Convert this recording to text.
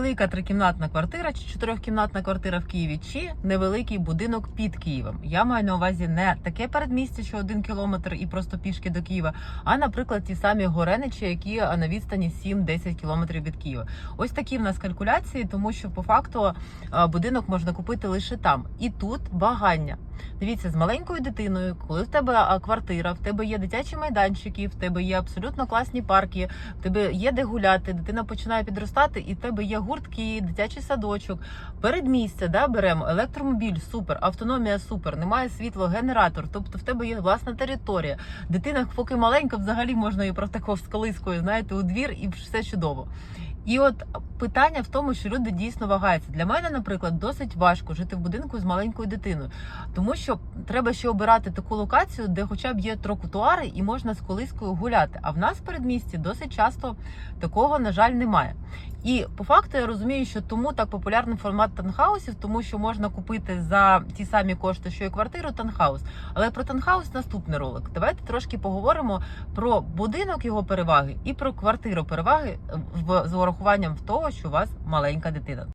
Велика трикімнатна квартира чи чотирьохкімнатна квартира в Києві, чи невеликий будинок під Києвом. Я маю на увазі не таке передмістя, що один кілометр і просто пішки до Києва, а наприклад ті самі Гореничі, які на відстані 7-10 кілометрів від Києва. Ось такі в нас калькуляції, тому що по факту будинок можна купити лише там. І тут багання. Дивіться, з маленькою дитиною, коли в тебе квартира, в тебе є дитячі майданчики, в тебе є абсолютно класні парки, в тебе є де гуляти, дитина починає підростати, і в тебе є гуртки, дитячий садочок, передмістя, да, беремо електромобіль, супер, автономія супер, немає світло, генератор, тобто в тебе є власна територія. Дитина, поки маленька, взагалі можна її просто тако з колискою, знаєте, у двір, і все чудово. І от питання в тому, що люди дійсно вагаються. Для мене, наприклад, досить важко жити в будинку з маленькою дитиною, тому що треба ще обирати таку локацію, де хоча б є тротуари і можна з колискою гуляти. А в нас в передмісті досить часто такого, на жаль, немає. І по факту я розумію, що тому так популярний формат танхаусів, тому що можна купити за ті самі кошти, що і квартиру танхаус. Але про танхаус наступний ролик. Давайте трошки поговоримо про будинок його переваги і про квартиру переваги в з урахуванням того, що у вас маленька дитина.